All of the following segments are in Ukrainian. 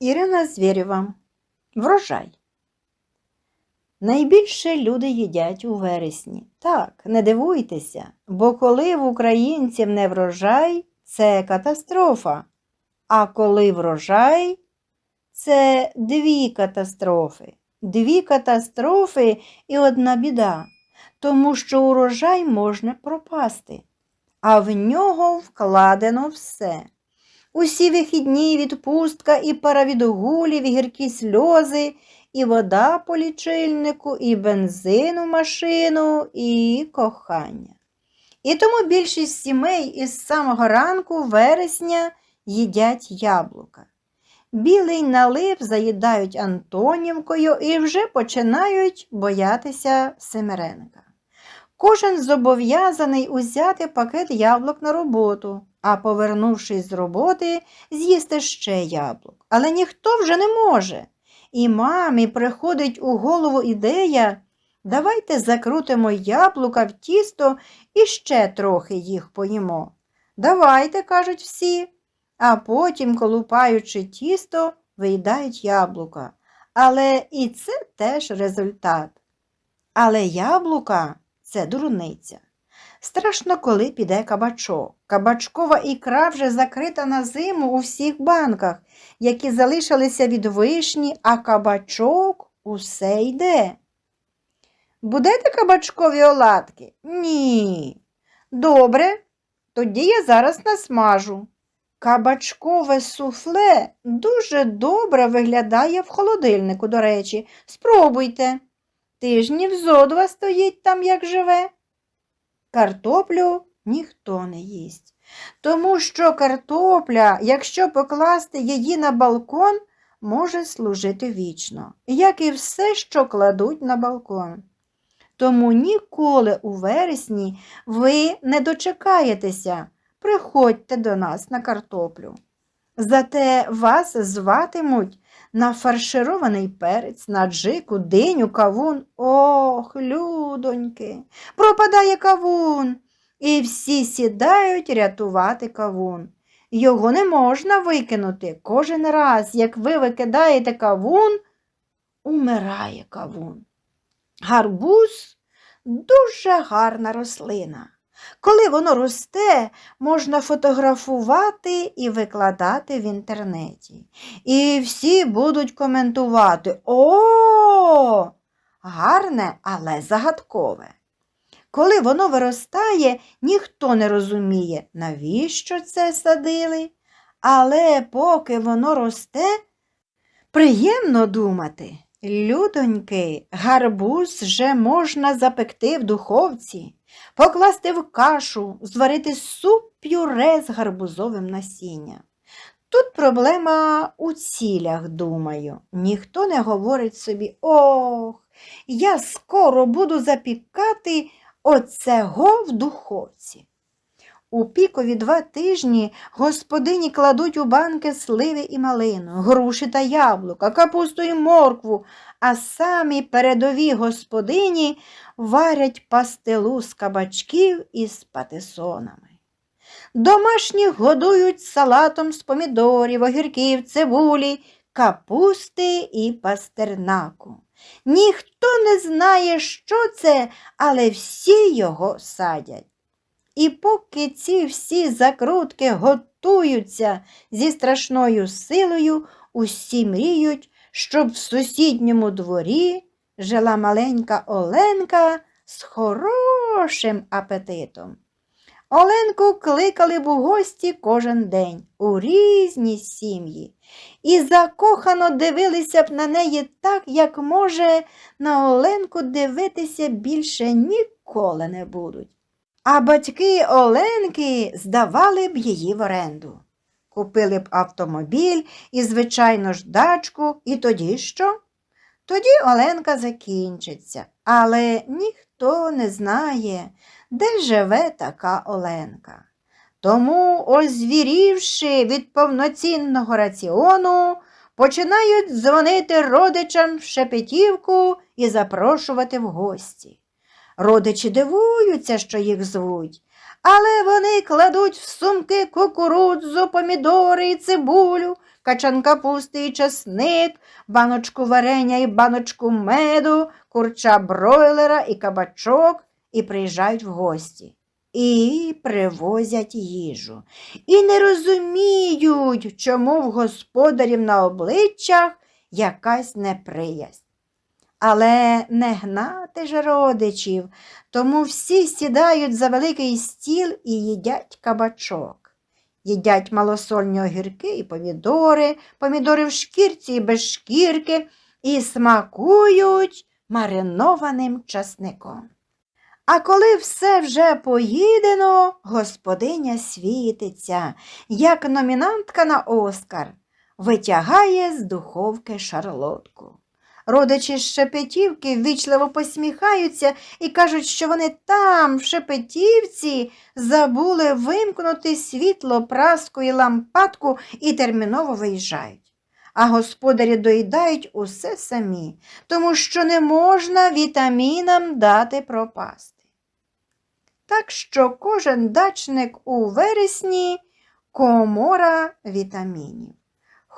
Ірина Звєрєва. Врожай. Найбільше люди їдять у вересні. Так, не дивуйтеся, бо коли в українців не врожай, це катастрофа. А коли врожай, це дві катастрофи. Дві катастрофи і одна біда, тому що урожай можна пропасти, а в нього вкладено все. Усі вихідні відпустка і пара відгулів, і гіркі сльози, і вода по лічильнику, і бензин у машину, і кохання. І тому більшість сімей із самого ранку вересня їдять яблука. Білий налив заїдають Антонівкою і вже починають боятися Семеренка. Кожен зобов'язаний узяти пакет яблук на роботу, а повернувшись з роботи, з'їсти ще яблук. Але ніхто вже не може. І мамі приходить у голову ідея давайте закрутимо яблука в тісто і ще трохи їх поїмо. Давайте, кажуть всі, а потім, колупаючи тісто, виїдають яблука. Але і це теж результат. Але яблука це дурниця. Страшно, коли піде кабачок. Кабачкова ікра вже закрита на зиму у всіх банках, які залишилися від вишні, а кабачок усе йде. Будете кабачкові оладки? Ні. Добре, тоді я зараз насмажу. Кабачкове суфле дуже добре виглядає в холодильнику, до речі. Спробуйте. Тижнів зо два стоїть там, як живе. Картоплю ніхто не їсть, тому що картопля, якщо покласти її на балкон, може служити вічно, як і все, що кладуть на балкон. Тому ніколи у вересні ви не дочекаєтеся, приходьте до нас на картоплю. Зате вас зватимуть на фарширований перець, на джику, диню, кавун. Ох, людоньки, пропадає кавун, і всі сідають рятувати кавун. Його не можна викинути. Кожен раз, як ви викидаєте кавун, умирає кавун. Гарбуз дуже гарна рослина. Коли воно росте, можна фотографувати і викладати в інтернеті. І всі будуть коментувати О, гарне, але загадкове. Коли воно виростає, ніхто не розуміє, навіщо це садили. Але поки воно росте, приємно думати. Людоньки, гарбуз вже можна запекти в духовці, покласти в кашу, зварити суп пюре з гарбузовим насінням. Тут проблема у цілях, думаю. Ніхто не говорить собі, ох, я скоро буду запікати оцего в духовці. У пікові два тижні господині кладуть у банки сливи і малину, груші та яблука, капусту і моркву, а самі передові господині варять пастилу з кабачків із патисонами. Домашніх годують салатом з помідорів, огірків, цибулі, капусти і пастернаку. Ніхто не знає, що це, але всі його садять. І поки ці всі закрутки готуються зі страшною силою, усі мріють, щоб в сусідньому дворі жила маленька Оленка з хорошим апетитом. Оленку кликали б у гості кожен день у різні сім'ї, і закохано дивилися б на неї так, як, може, на Оленку дивитися більше ніколи не будуть. А батьки Оленки здавали б її в оренду. Купили б автомобіль і, звичайно ж, дачку, і тоді що? Тоді Оленка закінчиться, але ніхто не знає, де живе така Оленка. Тому, озвірівши від повноцінного раціону, починають дзвонити родичам в шепетівку і запрошувати в гості. Родичі дивуються, що їх звуть, але вони кладуть в сумки кукурудзу, помідори і цибулю, качан капусти і часник, баночку варення і баночку меду, курча бройлера і кабачок, і приїжджають в гості. І привозять їжу. І не розуміють, чому в господарів на обличчях якась неприязнь. Але не гнати ж родичів, тому всі сідають за великий стіл і їдять кабачок. Їдять малосольні огірки і помідори, помідори в шкірці і без шкірки, і смакують маринованим часником. А коли все вже поїдено, господиня світиться, як номінантка на Оскар, витягає з духовки шарлотку. Родичі з Шепетівки ввічливо посміхаються і кажуть, що вони там, в Шепетівці, забули вимкнути світло, праску і лампадку і терміново виїжджають. А господарі доїдають усе самі, тому що не можна вітамінам дати пропасти. Так що кожен дачник у вересні комора вітамінів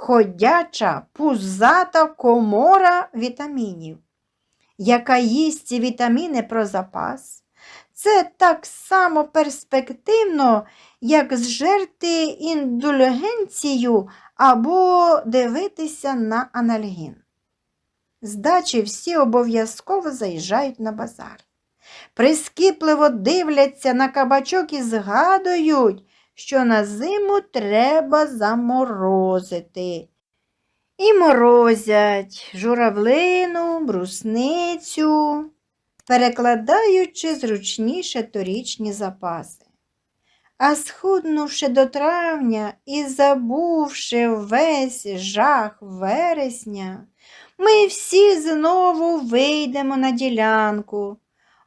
ходяча, пузата комора вітамінів, яка їсть ці вітаміни про запас. Це так само перспективно, як зжерти індульгенцію або дивитися на анальгін. З дачі всі обов'язково заїжджають на базар. Прискіпливо дивляться на кабачок і згадують, що на зиму треба заморозити. І морозять журавлину, брусницю, перекладаючи зручніше торічні запаси. А схуднувши до травня і забувши весь жах вересня, ми всі знову вийдемо на ділянку,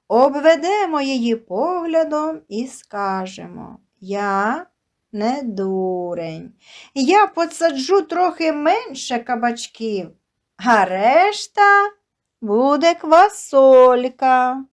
обведемо її поглядом і скажемо Я не дурень. Я посаджу трохи менше кабачків, а решта буде квасолька.